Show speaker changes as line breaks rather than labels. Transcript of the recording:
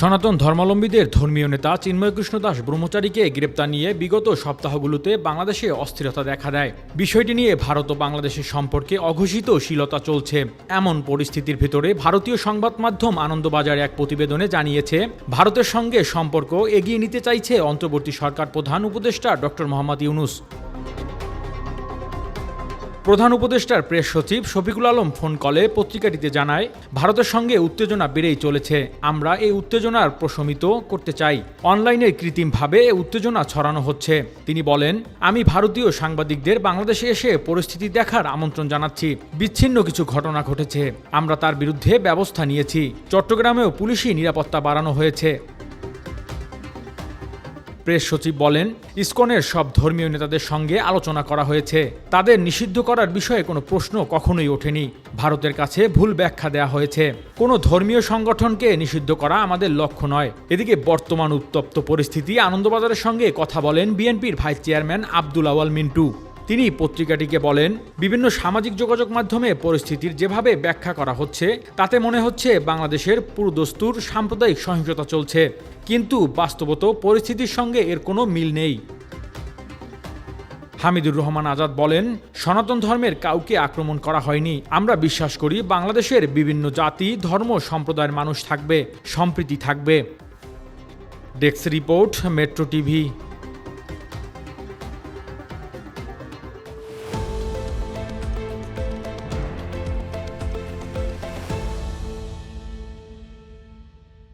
সনাতন ধর্মাবলম্বীদের ধর্মীয় নেতা চিন্ময় কৃষ্ণ দাস ব্রহ্মচারীকে গ্রেপ্তার নিয়ে বিগত সপ্তাহগুলোতে বাংলাদেশে অস্থিরতা দেখা দেয়। বিষয়টি নিয়ে ভারত ও বাংলাদেশের সম্পর্কে অঘোষিত শীলতা চলছে। এমন পরিস্থিতির ভিতরে ভারতীয় সংবাদ মাধ্যম আনন্দবাজার এক প্রতিবেদনে জানিয়েছে, ভারতের সঙ্গে সম্পর্ক এগিয়ে নিতে চাইছে অন্তর্বর্তী সরকার প্রধান উপদেষ্টা ডক্টর মোহাম্মদ ইউনুস। প্রধান উপদেষ্টার প্রেস সচিব শফিকুল আলম ফোন কলে পত্রিকাটিতে জানায়, ভারতের সঙ্গে উত্তেজনা বেড়েই চলেছে। আমরা এই উত্তেজনার প্রশমিত করতে চাই। অনলাইনে কৃত্রিমভাবে উত্তেজনা ছড়ানো হচ্ছে। তিনি বলেন, আমি ভারতীয় সাংবাদিকদের বাংলাদেশে এসে পরিস্থিতি দেখার আমন্ত্রণ জানাচ্ছি। বিচ্ছিন্ন কিছু ঘটনা ঘটেছে। আমরা তার বিরুদ্ধে ব্যবস্থা নিয়েছি। চট্টগ্রামেও পুলিশি নিরাপত্তা বাড়ানো হয়েছে। প্রেস সচিব বলেন, ইসকনের সব ধর্মীয় নেতাদের সঙ্গে আলোচনা করা হয়েছে। তাদের নিষিদ্ধ করার বিষয়ে কোনো প্রশ্ন কখনোই ওঠেনি। ভারতের কাছে ভুল ব্যাখ্যা দেয়া হয়েছে। কোনো ধর্মীয় সংগঠনকে নিষিদ্ধ করা আমাদের লক্ষ্য নয়। এদিকে বর্তমান উত্তপ্ত পরিস্থিতি, আনন্দবাজারের সঙ্গে কথা বলেন বিএনপির ভাইস চেয়ারম্যান আব্দুল আওয়াল মিন্টু। তিনি পত্রিকাটিকে বলেন, বিভিন্ন সামাজিক যোগাযোগ মাধ্যমে পরিস্থিতির যেভাবে ব্যাখ্যা করা হচ্ছে, তাতে মনে হচ্ছে বাংলাদেশের পুরোদস্তুর সাম্প্রদায়িক সহিংসতা চলছে। কিন্তু বাস্তবত পরিস্থিতির সঙ্গে এর কোনো মিল নেই। হামিদুর রহমান আজাদ বলেন, সনাতন ধর্মের কাউকে আক্রমণ করা হয়নি। আমরা বিশ্বাস করি বাংলাদেশের বিভিন্ন জাতি, ধর্ম, সম্প্রদায়ের মানুষ থাকবে, সম্প্রীতি থাকবে। Desk report, metro TV.